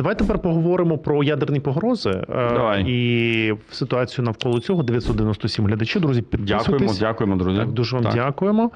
Давай тепер поговоримо про ядерні погрози е, Давай. і ситуацію навколо цього. 997 глядачів. Друзі, підписуйтесь. Дякуємо, дякуємо, друзі. Так, дуже вам Так. дякуємо.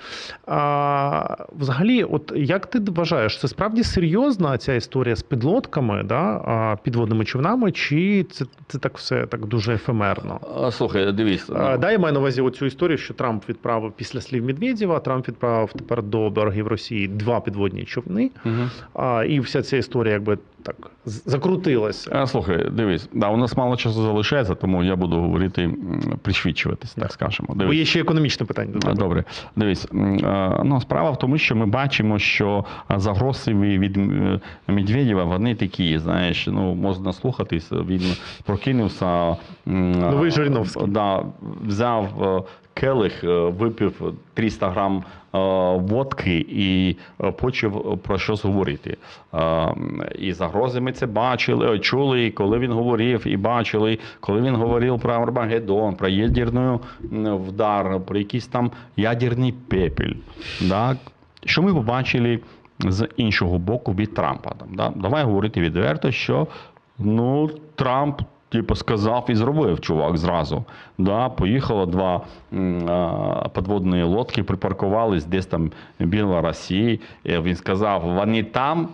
А, взагалі, от як ти вважаєш, це справді серйозна ця історія з підлодками, да, підводними човнами, чи це, це так все так дуже ефемерно? А, Слухай, дивись. А, ну, да, я маю на увазі оцю історію, що Трамп відправив після слів Медведєва, Трамп відправив тепер до берегів Росії два підводні човни. мгм. А, і вся ця історія якби так з- закрутилася. А, Слухай, дивись, да, у нас мало часу залишається, тому я буду говорити пришвидшуватись, так скажемо. Бо є ще економічне питання до. Добре, дивись. Ну, справа в тому, що ми бачимо, що загрози від е, Медведєва, вони такі, знаєш, ну, можна слухатись, він прокинувся. Новий е, Жириновський. Да, взяв е, келих, е, випив 300 грам е, водки і е, почав про щось говорити. І загрози ми це бачили, чули, коли він говорив, і бачили, коли він говорив про Армагеддон, про ядерний вдар, про якийсь там ядерний пепель. Да? Що ми побачили з іншого боку від Трампа? Там, да? Давай говорити відверто, що ну, Трамп. Типу сказав і зробив чувак зразу. Да, поїхало два а, підводні лодки, припаркувались десь там біля Росії. І він сказав: вони там,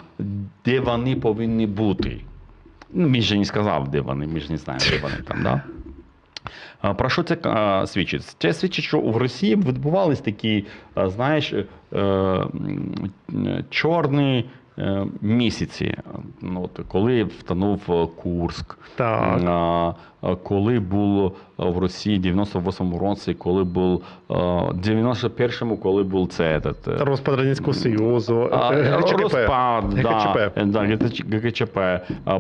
де вони повинні бути. Ну, він же не сказав, де вони, ми ж не знаємо, де вони там. Да? Про що це свідчить? Це свідчить, що в Росії відбувались такі, знаєш, е, чорні місяці. Ну, от, коли втонув е, Курск, Так. а, коли було в Росії в 98-му році, коли був в 91-му, коли був це. Этот, е, Розпад Радянського Союзу, а, е, ГЧКП. Розпад, ГКЧП. Да, да, ГКЧП.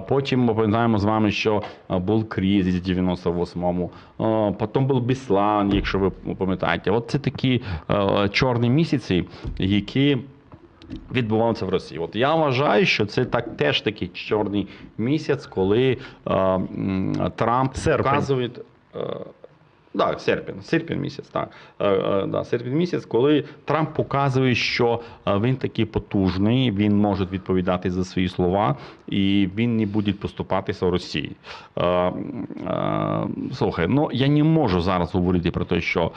Потім ми пам'ятаємо з вами, що був кризис в 98-му. А, Потім був Біслан, якщо ви пам'ятаєте. От це такі е, чорні місяці, які відбувалися в Росії. От я вважаю, що це так теж такий чорний місяць, коли е, Трамп Серпень. показує. Е, так, серпень, серпень місяць, так. Е, е, да, серпень місяць, коли Трамп показує, що е, він такий потужний, він може відповідати за свої слова, і він не буде поступатися в Росії. Е, е, слухай, ну я не можу зараз говорити про те, що.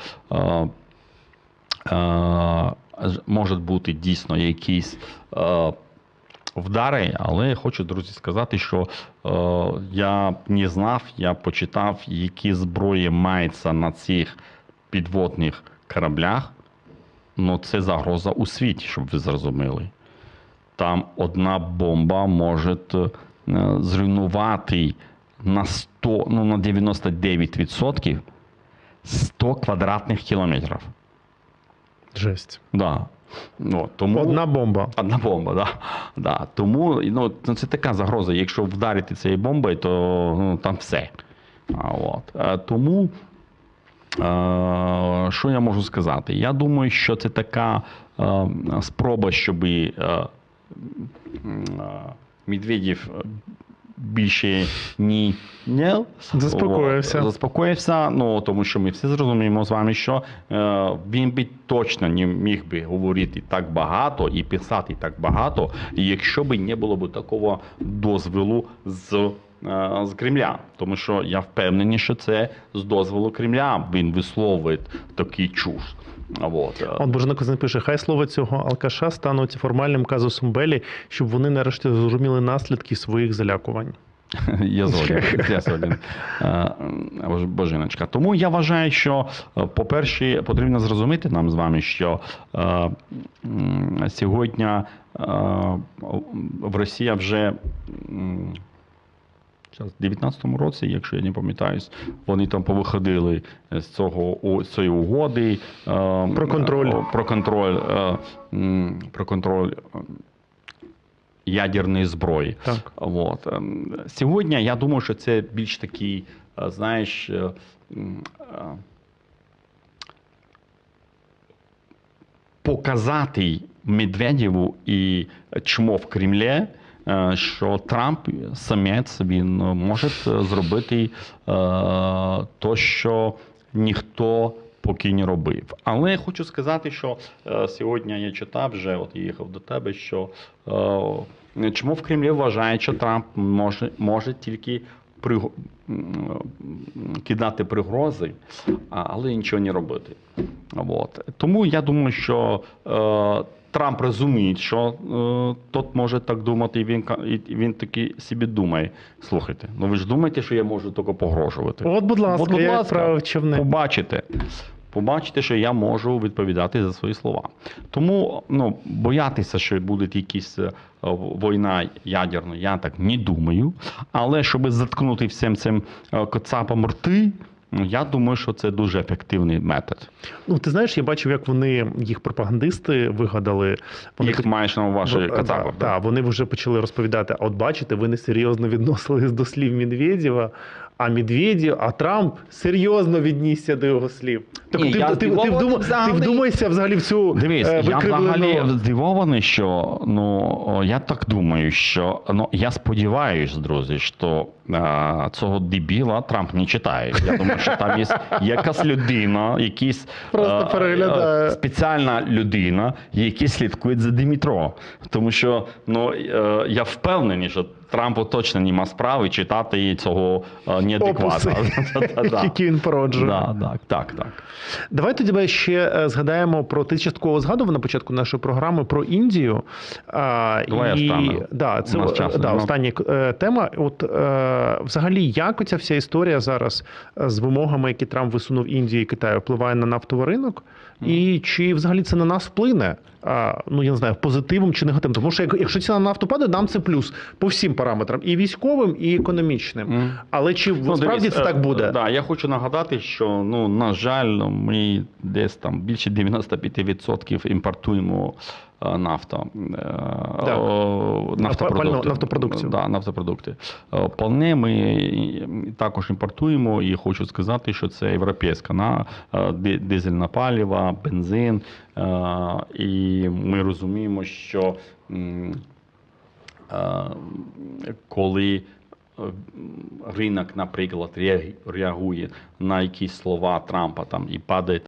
Е, е, можуть бути дійсно якісь е, вдари, але хочу, друзі, сказати, що е, я не знав, я почитав, які зброї маються на цих підводних кораблях. Ну, це загроза у світі, щоб ви зрозуміли. Там одна бомба може е, зруйнувати на 100, ну, на 99% 100 квадратних кілометрів. Жесть. Да. Ну, тому... Одна бомба. Одна бомба, да. Да. Тому ну, це така загроза. Якщо вдарити цією бомбою, то ну, там все. А, от. Е, Тому, е, що я можу сказати? Я думаю, що це така е, спроба, щоб е, е, Медведєв більше ні Ні, Заспокоївся. Заспокоївся. Ну тому що ми всі зрозуміємо з вами, що е, він би точно не міг би говорити так багато і писати так багато, якщо б не було б такого дозволу з. Е, З Кремля, тому що я впевнений, що це з дозволу Кремля він висловить такий чуш. От. е. От Боженко пише, хай слово цього алкаша стануть формальним казусом Белі, щоб вони нарешті зрозуміли наслідки своїх залякувань. Я згоден. Я згоден. Е, Божиночка. Тому я вважаю, що, по-перше, потрібно зрозуміти нам з вами, що е, сьогодні е, в Росії вже. Зараз, в 19-му році, якщо я не пам'ятаюсь, вони там повиходили з цього з цієї угоди е, Про контроль. е, про контроль, е, про контроль е, ядерної зброї. Так. От. Сьогодні я думаю, що це більш такий, е, знаєш, е, е, показати Медведєву і чмо в Кремлі, е, що Трамп самець він може зробити е, то, що ніхто поки не робив. Але я хочу сказати, що е, сьогодні я читав вже, от їхав до тебе, що е, чому в Кремлі вважають, що Трамп може, може тільки приго- кидати пригрози, але нічого не робити. От. Тому я думаю, що е, Трамп розуміє, що е, тот може так думати, і він, і він таки собі думає: слухайте, ну ви ж думаєте, що я можу тільки погрожувати? От, будь ласка, От, будь я ласка, відправив човни. Побачите. Побачите, що я можу відповідати за свої слова. Тому ну, боятися, що буде якась е, війна ядерна, я так не думаю. Але щоб заткнути всім цим е, коцапам рти, я думаю, що це дуже ефективний метод. Ну, ти знаєш, я бачив, як вони, їх пропагандисти вигадали. Вони Їх маєш на увазі В- коцапам. да, да, вони вже почали розповідати: а от бачите, ви не серйозно відносились до слів Медведєва, а Медведєв, а Трамп серйозно віднісся до його слів. Так Ні, ти, я ти, ти, вдум- взагалі. ти вдумайся взагалі в цю Дивись, е, я взагалі здивований, що ну я так думаю, що ну я сподіваюся, друзі, що е, цього дебіла Трамп не читає. Я думаю, що там є якась людина, якийсь Просто переглядає. спеціальна людина, які слідкують за Дмитро. Тому що ну е, я впевнений, що Трампу точно нема справи читати цього е, Опуси, які він породжує. Да, так, так, так. Давай тоді ще е, згадаємо про ти частково згадував на початку нашої програми про Індію. Давай і, останню. да, це е, да, остання е, тема. От взагалі, як оця вся історія зараз з вимогами, які Трамп висунув Індії і Китаю, впливає на нафтовий ринок? І чи взагалі це на нас вплине? Ну я не знаю, позитивом чи негативом. Тому що якщо ціна на нафту падає, нам це плюс по всім параметрам, і військовим, і економічним. Mm. Але чи Ну, справді це е, так буде? Да, я хочу нагадати, що ну, на жаль, ми десь там більше 95% імпортуємо е, нафту. е, нафтопродукти. Да, нафтопродукти. Е, Пальне ми також імпортуємо, і хочу сказати, що це європейська на дизельна палива, бензин. І ми розуміємо, що коли ринок, наприклад, реагує на якісь слова Трампа там і падає